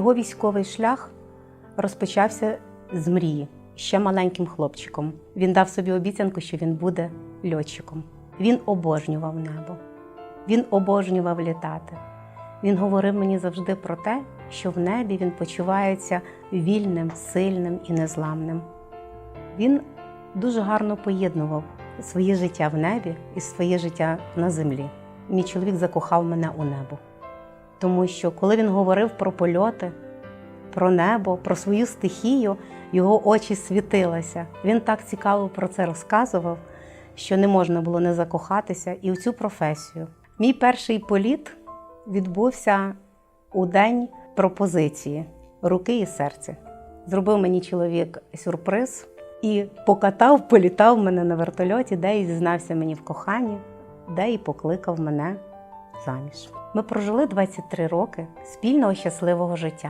Його військовий шлях розпочався з мрії ще маленьким хлопчиком. Він дав собі обіцянку, що він буде льотчиком. Він обожнював небо, він обожнював літати. Він говорив мені завжди про те, що в небі він почувається вільним, сильним і незламним. Він дуже гарно поєднував своє життя в небі і своє життя на землі. Мій чоловік закохав мене у небо. Тому що коли він говорив про польоти, про небо, про свою стихію, його очі світилися. Він так цікаво про це розказував, що не можна було не закохатися і в цю професію. Мій перший політ відбувся у день пропозиції руки і серця. Зробив мені чоловік сюрприз і покатав, політав мене на вертольоті, де і зізнався мені в коханні, де і покликав мене заміж. Ми прожили 23 роки спільного щасливого життя.